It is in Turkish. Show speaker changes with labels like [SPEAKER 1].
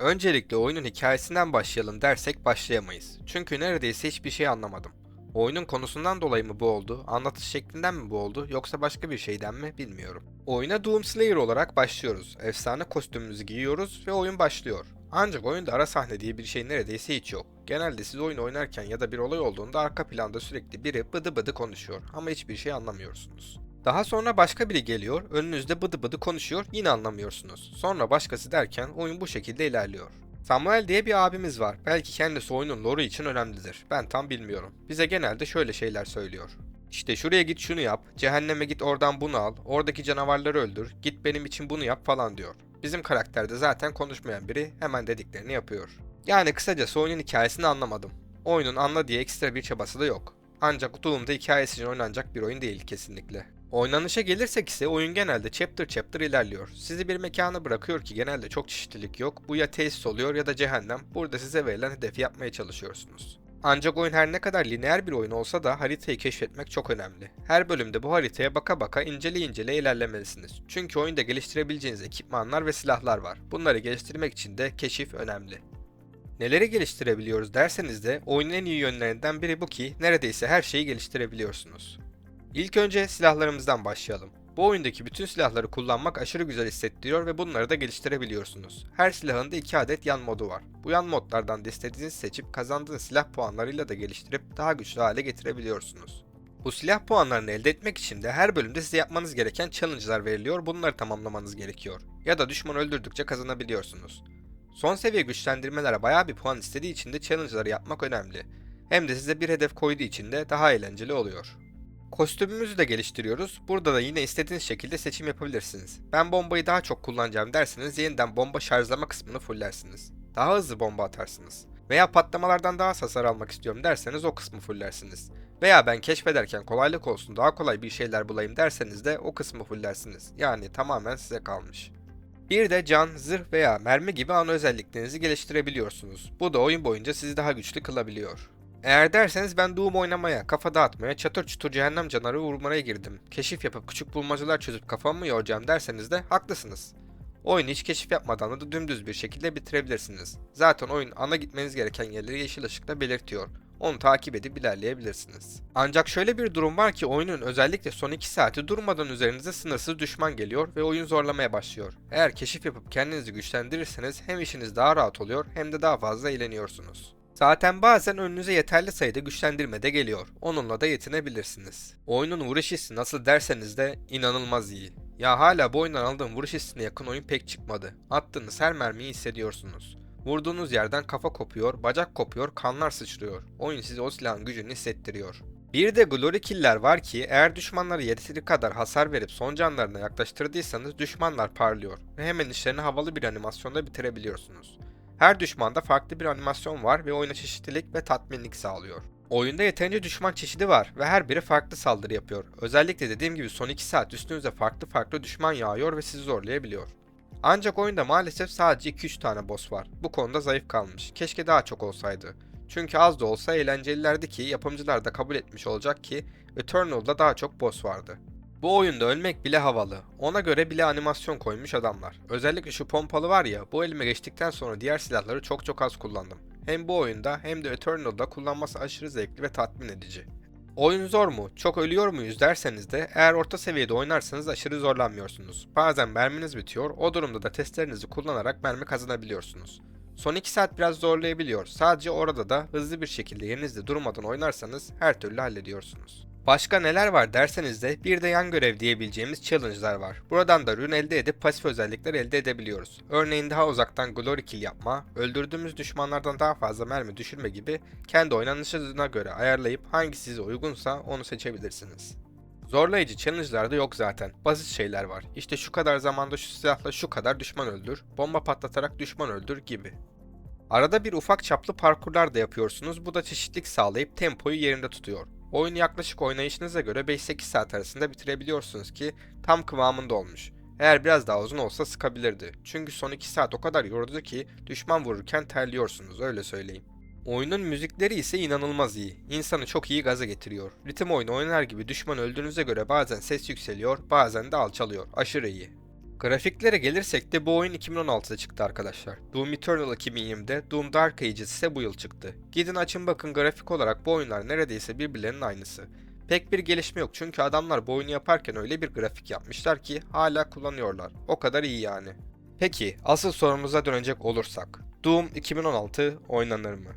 [SPEAKER 1] Öncelikle oyunun hikayesinden başlayalım dersek başlayamayız. Çünkü neredeyse hiçbir şey anlamadım. Oyunun konusundan dolayı mı bu oldu, anlatış şeklinden mi bu oldu yoksa başka bir şeyden mi bilmiyorum. Oyuna Doom Slayer olarak başlıyoruz. Efsane kostümümüzü giyiyoruz ve oyun başlıyor. Ancak oyunda ara sahne diye bir şey neredeyse hiç yok. Genelde siz oyun oynarken ya da bir olay olduğunda arka planda sürekli biri bıdı bıdı konuşuyor ama hiçbir şey anlamıyorsunuz. Daha sonra başka biri geliyor, önünüzde bıdı bıdı konuşuyor, yine anlamıyorsunuz. Sonra başkası derken oyun bu şekilde ilerliyor. Samuel diye bir abimiz var. Belki kendisi oyunun lore'u için önemlidir. Ben tam bilmiyorum. Bize genelde şöyle şeyler söylüyor. İşte şuraya git şunu yap, cehenneme git oradan bunu al, oradaki canavarları öldür, git benim için bunu yap falan diyor. Bizim karakterde zaten konuşmayan biri hemen dediklerini yapıyor. Yani kısacası oyunun hikayesini anlamadım. Oyunun anla diye ekstra bir çabası da yok. Ancak Doom'da hikayesi için oynanacak bir oyun değil kesinlikle. Oynanışa gelirsek ise oyun genelde chapter chapter ilerliyor. Sizi bir mekana bırakıyor ki genelde çok çeşitlilik yok. Bu ya tesis oluyor ya da cehennem. Burada size verilen hedefi yapmaya çalışıyorsunuz. Ancak oyun her ne kadar lineer bir oyun olsa da haritayı keşfetmek çok önemli. Her bölümde bu haritaya baka baka incele incele ilerlemelisiniz. Çünkü oyunda geliştirebileceğiniz ekipmanlar ve silahlar var. Bunları geliştirmek için de keşif önemli. Neleri geliştirebiliyoruz derseniz de oyunun en iyi yönlerinden biri bu ki neredeyse her şeyi geliştirebiliyorsunuz. İlk önce silahlarımızdan başlayalım. Bu oyundaki bütün silahları kullanmak aşırı güzel hissettiriyor ve bunları da geliştirebiliyorsunuz. Her silahın da 2 adet yan modu var. Bu yan modlardan da istediğinizi seçip kazandığınız silah puanlarıyla da geliştirip daha güçlü hale getirebiliyorsunuz. Bu silah puanlarını elde etmek için de her bölümde size yapmanız gereken challenge'lar veriliyor, bunları tamamlamanız gerekiyor. Ya da düşman öldürdükçe kazanabiliyorsunuz. Son seviye güçlendirmelere bayağı bir puan istediği için de challenge'ları yapmak önemli. Hem de size bir hedef koyduğu için de daha eğlenceli oluyor. Kostümümüzü de geliştiriyoruz. Burada da yine istediğiniz şekilde seçim yapabilirsiniz. Ben bombayı daha çok kullanacağım derseniz yeniden bomba şarjlama kısmını fulllersiniz. Daha hızlı bomba atarsınız. Veya patlamalardan daha hasar almak istiyorum derseniz o kısmı fulllersiniz. Veya ben keşfederken kolaylık olsun daha kolay bir şeyler bulayım derseniz de o kısmı fulllersiniz. Yani tamamen size kalmış. Bir de can, zırh veya mermi gibi ana özelliklerinizi geliştirebiliyorsunuz. Bu da oyun boyunca sizi daha güçlü kılabiliyor. Eğer derseniz ben Doom oynamaya, kafa dağıtmaya, çatır çutur cehennem canavarı vurmaya girdim. Keşif yapıp küçük bulmacalar çözüp kafamı mı yoracağım derseniz de haklısınız. Oyunu hiç keşif yapmadan da dümdüz bir şekilde bitirebilirsiniz. Zaten oyun ana gitmeniz gereken yerleri yeşil ışıkla belirtiyor. Onu takip edip ilerleyebilirsiniz. Ancak şöyle bir durum var ki oyunun özellikle son 2 saati durmadan üzerinize sınırsız düşman geliyor ve oyun zorlamaya başlıyor. Eğer keşif yapıp kendinizi güçlendirirseniz hem işiniz daha rahat oluyor hem de daha fazla eğleniyorsunuz. Zaten bazen önünüze yeterli sayıda güçlendirme de geliyor. Onunla da yetinebilirsiniz. Oyunun vuruş hissi nasıl derseniz de inanılmaz iyi. Ya hala bu oyundan aldığım vuruş hissine yakın oyun pek çıkmadı. Attığınız her mermiyi hissediyorsunuz. Vurduğunuz yerden kafa kopuyor, bacak kopuyor, kanlar sıçrıyor. Oyun size o silahın gücünü hissettiriyor. Bir de Glory Kill'ler var ki eğer düşmanlara yeteri kadar hasar verip son canlarına yaklaştırdıysanız düşmanlar parlıyor ve hemen işlerini havalı bir animasyonda bitirebiliyorsunuz. Her düşmanda farklı bir animasyon var ve oyuna çeşitlilik ve tatminlik sağlıyor. Oyunda yeterince düşman çeşidi var ve her biri farklı saldırı yapıyor. Özellikle dediğim gibi son 2 saat üstünüze farklı farklı düşman yağıyor ve sizi zorlayabiliyor. Ancak oyunda maalesef sadece 2-3 tane boss var. Bu konuda zayıf kalmış. Keşke daha çok olsaydı. Çünkü az da olsa eğlencelilerdi ki yapımcılar da kabul etmiş olacak ki Eternal'da daha çok boss vardı. Bu oyunda ölmek bile havalı. Ona göre bile animasyon koymuş adamlar. Özellikle şu pompalı var ya, bu elime geçtikten sonra diğer silahları çok çok az kullandım. Hem bu oyunda hem de Eternal'da kullanması aşırı zevkli ve tatmin edici. Oyun zor mu? Çok ölüyor muyuz derseniz de eğer orta seviyede oynarsanız aşırı zorlanmıyorsunuz. Bazen merminiz bitiyor, o durumda da testlerinizi kullanarak mermi kazanabiliyorsunuz. Son 2 saat biraz zorlayabiliyor. Sadece orada da hızlı bir şekilde yerinizde durmadan oynarsanız her türlü hallediyorsunuz. Başka neler var derseniz de bir de yan görev diyebileceğimiz challenge'lar var. Buradan da rune elde edip pasif özellikler elde edebiliyoruz. Örneğin daha uzaktan glory kill yapma, öldürdüğümüz düşmanlardan daha fazla mermi düşürme gibi kendi oynanışına göre ayarlayıp hangisi size uygunsa onu seçebilirsiniz. Zorlayıcı challenge'lar da yok zaten. Basit şeyler var. İşte şu kadar zamanda şu silahla şu kadar düşman öldür, bomba patlatarak düşman öldür gibi. Arada bir ufak çaplı parkurlar da yapıyorsunuz. Bu da çeşitlilik sağlayıp tempoyu yerinde tutuyor. Oyunu yaklaşık oynayışınıza göre 5-8 saat arasında bitirebiliyorsunuz ki tam kıvamında olmuş. Eğer biraz daha uzun olsa sıkabilirdi. Çünkü son 2 saat o kadar yordu ki düşman vururken terliyorsunuz öyle söyleyeyim. Oyunun müzikleri ise inanılmaz iyi. İnsanı çok iyi gaza getiriyor. Ritim oyunu oynar gibi düşman öldüğünüze göre bazen ses yükseliyor, bazen de alçalıyor. Aşırı iyi. Grafiklere gelirsek de bu oyun 2016'da çıktı arkadaşlar. Doom Eternal 2020'de, Doom Dark Ages ise bu yıl çıktı. Gidin açın bakın grafik olarak bu oyunlar neredeyse birbirlerinin aynısı. Pek bir gelişme yok çünkü adamlar bu oyunu yaparken öyle bir grafik yapmışlar ki hala kullanıyorlar. O kadar iyi yani. Peki asıl sorumuza dönecek olursak. Doom 2016 oynanır mı?